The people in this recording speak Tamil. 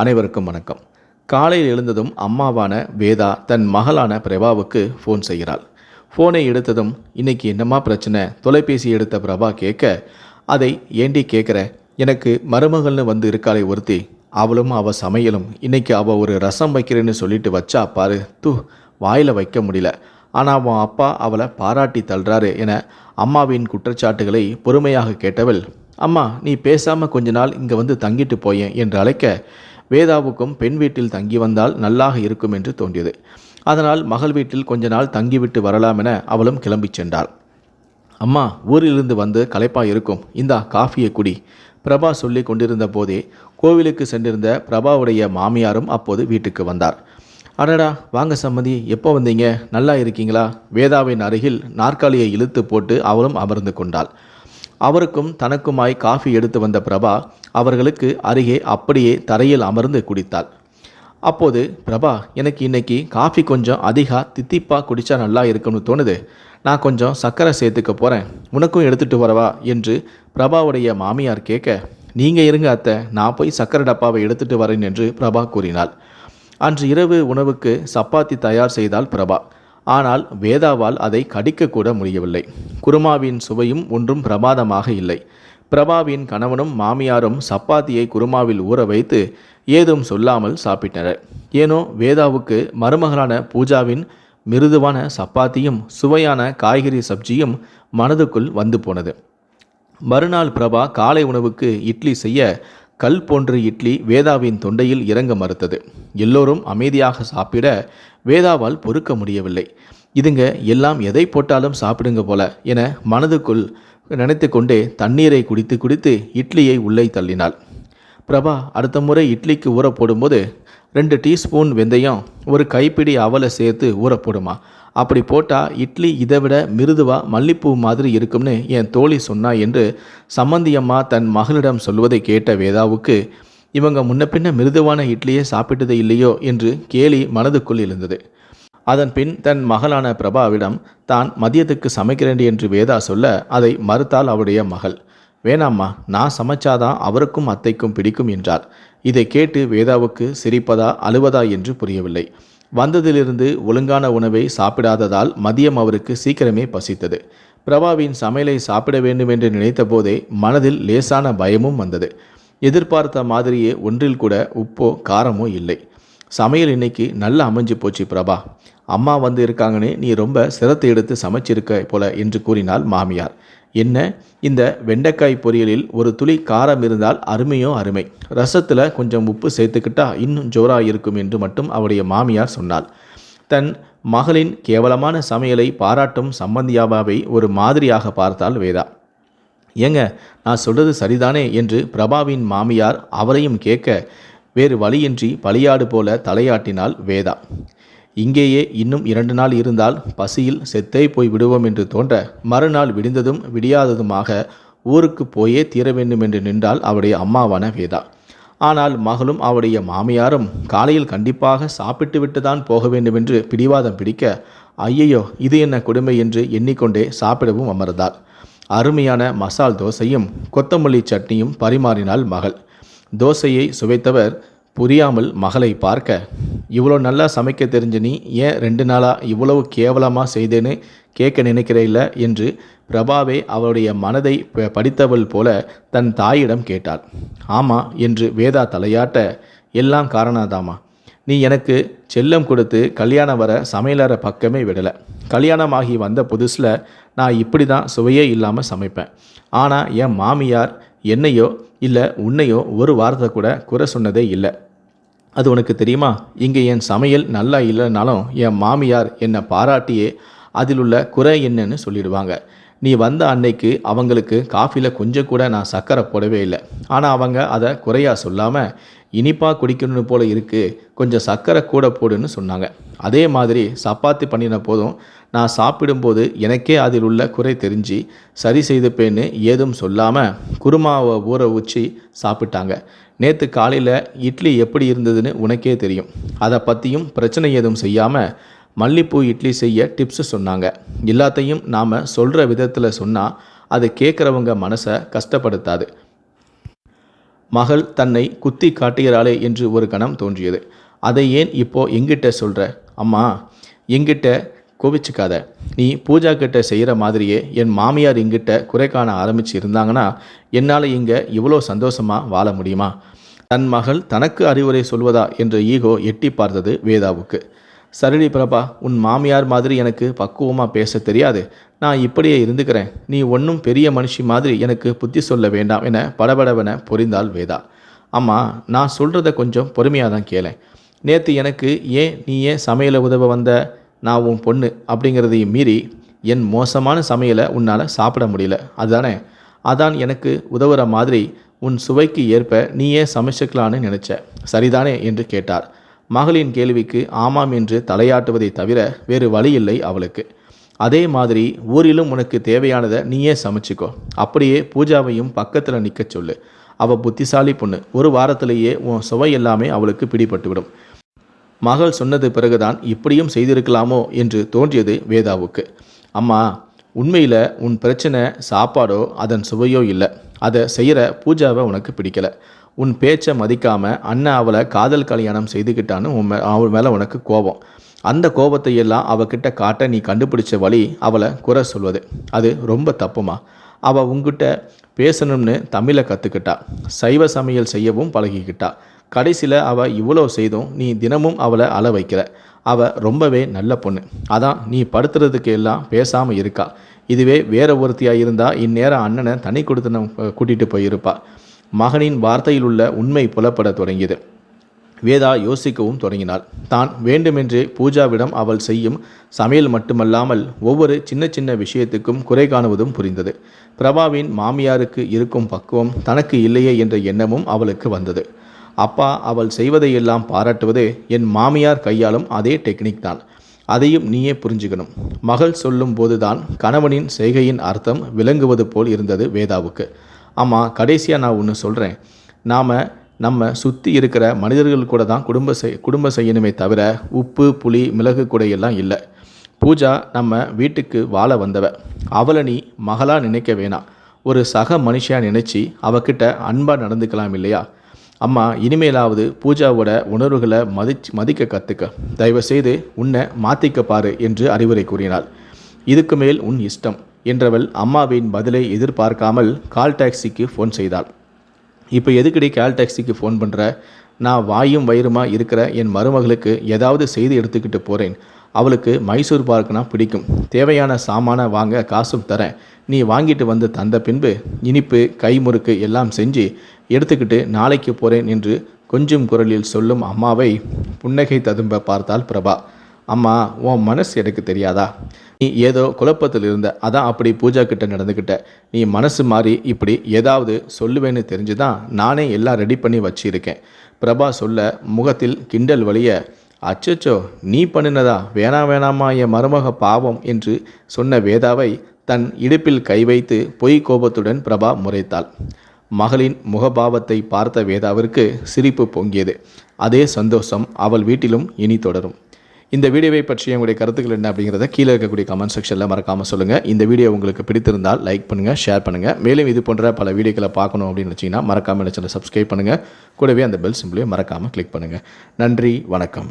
அனைவருக்கும் வணக்கம். காலையில் எழுந்ததும் அம்மாவான வேதா தன் மகளான பிரபாவுக்கு ஃபோன் செய்கிறாள். ஃபோனை எடுத்ததும் இன்னைக்கு என்னம்மா பிரச்சனை? தொலைபேசி எடுத்த பிரபா கேட்க அதை ஏண்டி கேட்குற? எனக்கு மருமகள்னு வந்து இருக்காளே ஒருத்தி. அவளும் அவள் சமையலும். இன்னைக்கு அவள் ஒரு ரசம் வைக்கிறேன்னு சொல்லிட்டு வச்சா பாரு. தூ வாயில் வைக்க முடியல. ஆனால் அவன் அப்பா அவளை பாராட்டி தள்ளுறாரு என அம்மாவின் குற்றச்சாட்டுகளை பொறுமையாக கேட்டவள் அம்மா நீ பேசாமல் கொஞ்ச நாள் இங்கே வந்து தங்கிட்டு போயேன் என்று அழைக்க வேதாவுக்கும் பெண் வீட்டில் தங்கி வந்தால் நல்லாக இருக்கும் என்று தோன்றியது. அதனால் மகள் வீட்டில் கொஞ்ச நாள் தங்கிவிட்டு வரலாம் என அவளும் கிளம்பிச் சென்றாள். அம்மா ஊரிலிருந்து வந்து களைப்பா இருக்கும். இந்தா காஃபியை குடி. பிரபா சொல்லி கொண்டிருந்த போதே கோவிலுக்கு சென்றிருந்த பிரபாவுடைய மாமியாரும் அப்போது வீட்டுக்கு வந்தார். அடடா வாங்க சம்மதி எப்போ வந்தீங்க? நல்லா இருக்கீங்களா? வேதாவின் அருகில் நாற்காலியை இழுத்து போட்டு அவளும் அமர்ந்து கொண்டாள். அவருக்கும் தனக்குமாய் காஃபி எடுத்து வந்த பிரபா அவர்களுக்கு அருகே அப்படியே தரையில் அமர்ந்து குடித்தாள். அப்போது பிரபா எனக்கு இன்னைக்கு காஃபி கொஞ்சம் அதிகா தித்திப்பா குடித்தா நல்லா இருக்கும்னு தோணுது. நான் கொஞ்சம் சர்க்கரை சேர்த்துக்க போகிறேன் உனக்கும் எடுத்துட்டு வரவா? என்று பிரபாவுடைய மாமியார் கேட்க நீங்கள் இருங்க அத்தை நான் போய் சர்க்கரை டப்பாவை எடுத்துட்டு வரேன் என்று பிரபா கூறினாள். அன்று இரவு உணவுக்கு சப்பாத்தி தயார் செய்தால் பிரபா. ஆனால் வேதாவால் அதை கடிக்கக்கூட முடியவில்லை. குருமாவின் சுவையும் ஒன்றும் பிரமாதமாக இல்லை. பிரபாவின் கணவனும் மாமியாரும் சப்பாத்தியை குருமாவில் ஊற வைத்து ஏதும் சொல்லாமல் சாப்பிட்டனர். ஏனோ வேதாவுக்கு மருமகளான பூஜாவின் மிருதுவான சப்பாத்தியும் சுவையான காய்கறி சப்ஜியும் மனதுக்குள் வந்து போனது. மறுநாள் பிரபா காலை உணவுக்கு இட்லி செய்ய கல் போன்று இட்லி வேதாவின் தொண்டையில் இறங்க மறுத்தது. எல்லோரும் அமைதியாக சாப்பிட வேதாவால் பொறுக்க முடியவில்லை. இதுங்க எல்லாம் எதை போட்டாலும் சாப்பிடுங்க போல என மனதுக்குள் நினைத்து கொண்டே தண்ணீரை குடித்து குடித்து இட்லியை உள்ளே தள்ளினாள். பிரபா அடுத்த முறை இட்லிக்கு ஊற போடும்போது ரெண்டு டீஸ்பூன் வெந்தயம் ஒரு கைப்பிடி அவலை சேர்த்து ஊற போடுமா. அப்படி போட்டால் இட்லி இதை விட மிருதுவா மல்லிப்பூ மாதிரி இருக்கும்னு என் தோழி சொன்னா என்று சம்மந்தியம்மா தன் மகளிடம் சொல்வதை கேட்ட வேதாவுக்கு இவங்க முன்ன பின்ன மிருதுவான இட்லியே சாப்பிட்டது இல்லையோ? என்று கேலி மனதுக்குள் எழுந்தது. அதன் பின் தன் மகளான பிரபாவிடம் தான் மதியத்துக்கு சமைக்கிறேன் என்று வேதா சொல்ல அதை மறுத்தாள் அவருடைய மகள். வேணாம்மா நான் சமைச்சாதான் அவருக்கும் அத்தைக்கும் பிடிக்கும் என்றார். இதை கேட்டு வேதாவுக்கு சிரிப்பதா அழுவதா என்று புரியவில்லை. வந்ததிலிருந்து ஒழுங்கான உணவை சாப்பிடாததால் மதியம் அவருக்கு சீக்கிரமே பசித்தது. பிரபாவின் சமையலை சாப்பிட வேண்டும் என்று நினைத்தபோதே மனதில் லேசான பயமும் வந்தது. எதிர்பார்த்த மாதிரியே ஒன்றில் கூட உப்போ காரமோ இல்லை. சமையல் இன்னைக்கு நல்லா அமைஞ்சு போச்சு பிரபா. அம்மா வந்து இருக்காங்கன்னு நீ ரொம்ப சிரத்தை எடுத்து சமைச்சிருக்க போல என்று கூறினாள் மாமியார். என்ன? இந்த வெண்டைக்காய் பொரியலில் ஒரு துளி காரம் இருந்தால் அருமையோ அருமை. ரசத்தில் கொஞ்சம் உப்பு சேர்த்துக்கிட்டா இன்னும் ஜோரா இருக்கும் என்று மட்டும் அவருடைய மாமியார் சொன்னாள். தன் மகளின் கேவலமான சமையலை பாராட்டும் சம்பந்தியாபாவை ஒரு மாதிரியாக பார்த்தாள் வேதா. ஏங்க நான் சொல்றது சரிதானே? என்று பிரபாவின் மாமியார் அவரையும் கேட்க வேறு வழியின்றி பலியாடு போல தலையாட்டினாள் வேதா. இங்கேயே இன்னும் இரண்டு நாள் இருந்தால் பசியில் செத்தே போய் விடுவோம் என்று தோன்ற மறுநாள் விடிந்ததும் விடியாததுமாக ஊருக்கு போயே தீர வேண்டும் என்று நின்றால் அவருடைய அம்மாவான வேதா. ஆனால் மகளும் அவருடைய மாமியாரும் காலையில் கண்டிப்பாக சாப்பிட்டு விட்டுதான் போக வேண்டும் என்று பிடிவாதம் பிடிக்க ஐயையோ இது என்ன கொடுமை என்று எண்ணிக்கொண்டே சாப்பிடவும் அமர்ந்தாள். அருமையான மசால் தோசையும் கொத்தமல்லி சட்னியும் பரிமாறினாள் மகள். தோசையை சுவைத்தவர் புரியாமல் மகளை பார்க்க இவ்வளோ நல்லா சமைக்க தெரிஞ்ச நீ ஏன் ரெண்டு நாளாக இவ்வளவு கேவலமாக செய்தேன்னு கேட்க நினைக்கிறேல்ல என்று பிரபாவே அவளுடைய மனதை ப- படித்தவள் போல தன் தாயிடம் கேட்டாள். ஆமாம் என்று வேதா தலையாட்ட எல்லாம் காரணதாமா நீ எனக்கு செல்லம் கொடுத்து கல்யாணம் வர சமையலற பக்கமே விடலை. கல்யாணமாகி வந்த புதுசில் நான் இப்படி தான் சுவையே இல்லாமல் சமைப்பேன். ஆனால் என் மாமியார் என்னையோ இல்லை உன்னையோ ஒரு வாரத்தை கூட குறை சொன்னதே இல்லை. அது உனக்கு தெரியுமா? இங்கே என் சமையல் நல்லா இல்லைனாலும் என் மாமியார் என்னை பாராட்டியே அதில் உள்ள குறை என்னன்னு சொல்லிடுவாங்க. நீ வந்த அன்னைக்கு அவங்களுக்கு காஃபியில் கொஞ்சம் கூட நான் சர்க்கரை போடவே இல்லை. ஆனால் அவங்க அதை குறையா சொல்லாமல் இனிப்பாக குடிக்கணும்னு போல் இருக்குது கொஞ்சம் சர்க்கரை கூட போடுன்னு சொன்னாங்க. அதே மாதிரி சப்பாத்தி பண்ணின போதும் நான் சாப்பிடும்போது எனக்கே அதில் உள்ள குறை தெரிஞ்சு சரி செய்துப்பேன்னு ஏதும் சொல்லாமல் குருமாவை ஊற வச்சு சாப்பிட்டாங்க. நேற்று காலையில் இட்லி எப்படி இருந்ததுன்னு உனக்கே தெரியும். அதை பற்றியும் பிரச்சனை எதுவும் செய்யாமல் மல்லிப்பூ இட்லி செய்ய டிப்ஸு சொன்னாங்க. எல்லாத்தையும் நாம் சொல்கிற விதத்தில் சொன்னால் அது கேட்குறவங்க மனசை கஷ்டப்படுத்தாது. மகள் தன்னை குத்தி காட்டுகிறாளே என்று ஒரு கணம் தோன்றியது. அதை ஏன் இப்போ எங்கிட்ட சொல்கிற அம்மா எங்கிட்ட கோவிச்சுக்காத நீ பூஜா கிட்ட செய்கிற மாதிரியே என் மாமியார் எங்கிட்ட குறை காண ஆரம்பிச்சு இருந்தாங்கன்னா என்னால் இங்கே இவ்வளோ சந்தோஷமாக வாழ முடியுமா? தன் மகள் தனக்கு அறிவுரை சொல்வதா என்ற ஈகோ எட்டி பார்த்தது வேதாவுக்கு. சரிடி பிரபா உன் மாமியார் மாதிரி எனக்கு பக்குவமாக பேச தெரியாது. நான் இப்படியே இருந்துக்கிறேன். நீ ஒன்றும் பெரிய மனுஷி மாதிரி எனக்கு புத்தி சொல்ல வேண்டாம் என படபடவென பொரிந்தாள் வேதா. அம்மா நான் சொல்கிறத கொஞ்சம் பொறுமையாக தான் கேளேன். நேற்று எனக்கு ஏன் நீ ஏன் சமையலை உதவ வந்த? நான் உன் பொண்ணு அப்படிங்கிறதையும் மீறி என் மோசமான சமையலை உன்னால் சாப்பிட முடியல. அதுதானே? அதான் எனக்கு உதவுற மாதிரி உன் சுவைக்கு ஏற்ப நீயே சமைச்சுக்கலான்னு நினச்ச. சரிதானே? என்று கேட்டார். மகளின் கேள்விக்கு ஆமாம் என்று தலையாட்டுவதை தவிர வேறு வழி இல்லை அவளுக்கு. அதே மாதிரி ஊரிலும் உனக்கு தேவையானதை நீயே சமைச்சிக்கோ. அப்படியே பூஜாவையும் பக்கத்தில் நிற்க சொல்லு. அவள் புத்திசாலி பொண்ணு. ஒரு வாரத்திலேயே உன் சுவை எல்லாமே அவளுக்கு பிடிபட்டுவிடும். மகள் சொன்னது பிறகுதான் இப்படியும் செய்திருக்கலாமோ என்று தோன்றியது வேதாவுக்கு. அம்மா உண்மையில் உன் பிரச்சனை சாப்பாடோ அதன் சுவையோ இல்லை. அதை செய்கிற பூஜாவை உனக்கு பிடிக்கல. உன் பேச்சை மதிக்காமல் அண்ணன் அவளை காதல் கல்யாணம் செய்துக்கிட்டான்னு உன் மே அவள் மேலே உனக்கு கோபம். அந்த கோபத்தை எல்லாம் அவகிட்ட காட்ட நீ கண்டுபிடிச்ச வழி அவளை குறை சொல்வது. அது ரொம்ப தப்புமா? அவள் உங்ககிட்ட பேசணும்னு தமிழை கற்றுக்கிட்டா சைவ சமையல் செய்யவும் பழகிக்கிட்டா. கடைசியில் அவள் இவ்வளோ செய்தும் நீ தினமும் அவளை அள வைக்கிற அவள் ரொம்பவே நல்ல பொண்ணு. அதான் நீ படுத்துறதுக்கு எல்லாம் பேசாமல் இருக்கா. இதுவே வேற ஒருத்தியாக இருந்தால் இந்நேரம் அண்ணனை தனி கொடுத்து கூட்டிகிட்டு போயிருப்பாள் மகனின் வார்த்தையில் உள்ள உண்மை புலப்பட தொடங்கியது. வேதா யோசிக்கவும் தொடங்கினாள். தான் வேண்டுமென்றே பூஜாவிடம் அவள் செய்யும் சமையல் மட்டுமல்லாமல் ஒவ்வொரு சின்ன சின்ன விஷயத்துக்கும் குறை காணுவதும் புரிந்தது. பிரபாவின் மாமியாருக்கு இருக்கும் பக்குவம் தனக்கு இல்லையே என்ற எண்ணமும் அவளுக்கு வந்தது. அப்பா அவள் செய்வதையெல்லாம் பாராட்டுவது என் மாமியார் கையாளும் அதே டெக்னிக் தான். அதையும் நீயே புரிஞ்சுக்கணும். மகள் சொல்லும் போதுதான் கணவனின் செய்கையின் அர்த்தம் விளங்குவது போல் இருந்தது வேதாவுக்கு. ஆமாம் கடைசியாக நான் ஒன்று சொல்கிறேன் நாம் நம்ம சுற்றி இருக்கிற மனிதர்கள் கூட தான் குடும்ப செய் குடும்பம் செய்யணுமே தவிர உப்பு புளி மிளகு கூட எல்லாம் இல்லை. பூஜா நம்ம வீட்டுக்கு வாழ வந்தவ. அவளை நீ மகளாக நினைக்க வேணாம். ஒரு சக மனுஷியாக நினச்சி அவகிட்ட அன்பாக நடந்துக்கலாம் இல்லையா? அம்மா இனிமேலாவது பூஜாவோட உணர்வுகளை மதிச்சு மதிக்க கற்றுக்க தயவுசெய்து உன்னை மாற்றிக்க பாரு என்று அறிவுரை கூறினாள். இதுக்கு மேல் உன் இஷ்டம். என்றவள் அம்மாவின் பதிலை எதிர்பார்க்காமல் கால் டாக்ஸிக்கு ஃபோன் செய்தாள். இப்போ எதுக்கடி கால் டாக்ஸிக்கு ஃபோன் பண்ணுற நான் வாயும் வயிறுமா இருக்கிற என் மருமகளுக்கு ஏதாவது செய்து எடுத்துக்கிட்டு போகிறேன் அவளுக்கு மைசூர் பார்க்குனா பிடிக்கும். தேவையான சாமானை வாங்க காசும் தரேன். நீ வாங்கிட்டு வந்து தந்த பின்பு இனிப்பு கைமுறுக்கு எல்லாம் செஞ்சு எடுத்துக்கிட்டு நாளைக்கு போகிறேன் என்று கொஞ்சம் குரலில் சொல்லும் அம்மாவை புன்னகை ததும்ப பார்த்தாள் பிரபா. அம்மா உன் மனசு எனக்கு தெரியாதா? நீ ஏதோ குழப்பத்தில் இருந்த அதான் அப்படி பூஜா கிட்ட நடந்துக்கிட்ட நீ மனசு மாறி இப்படி ஏதாவது சொல்லுவேன்னு தெரிஞ்சு தான் நானே எல்லாம் ரெடி பண்ணி வச்சிருக்கேன். பிரபா சொல்ல முகத்தில் கிண்டல் வழிய அச்சச்சோ நீ பண்ணினதா? வேணா வேணாமா என் மருமக பாவம் என்று சொன்ன வேதாவை தன் இடுப்பில் கை வைத்து பொய் கோபத்துடன் பிரபா முறைத்தாள். மகளின் முகபாவத்தை பார்த்த வேதாவிற்கு சிரிப்பு பொங்கியது. அதே சந்தோஷம் அவள் வீட்டிலும் இனி தொடரும். இந்த வீடியோவை பற்றிய உங்களுடைய கருத்துக்கள் என்ன அப்படிங்கிறத கீழே இருக்கக்கூடிய கமெண்ட் செக்ஷனில் மறக்காமல் சொல்லுங்கள் இந்த வீடியோ உங்களுக்கு பிடித்திருந்தால் லைக் பண்ணுங்கள் ஷேர் பண்ணுங்கள் மேலும் இது போன்ற பல வீடியோக்களை பார்க்கணும் அப்படின்னு வச்சிங்கன்னா மறக்காமல் சேனலை சப்ஸ்கிரைப் பண்ணுங்கள் கூடவே அந்த பெல் சிம்பிளையும் மறக்காமல் கிளிக் பண்ணுங்கள் நன்றி வணக்கம்.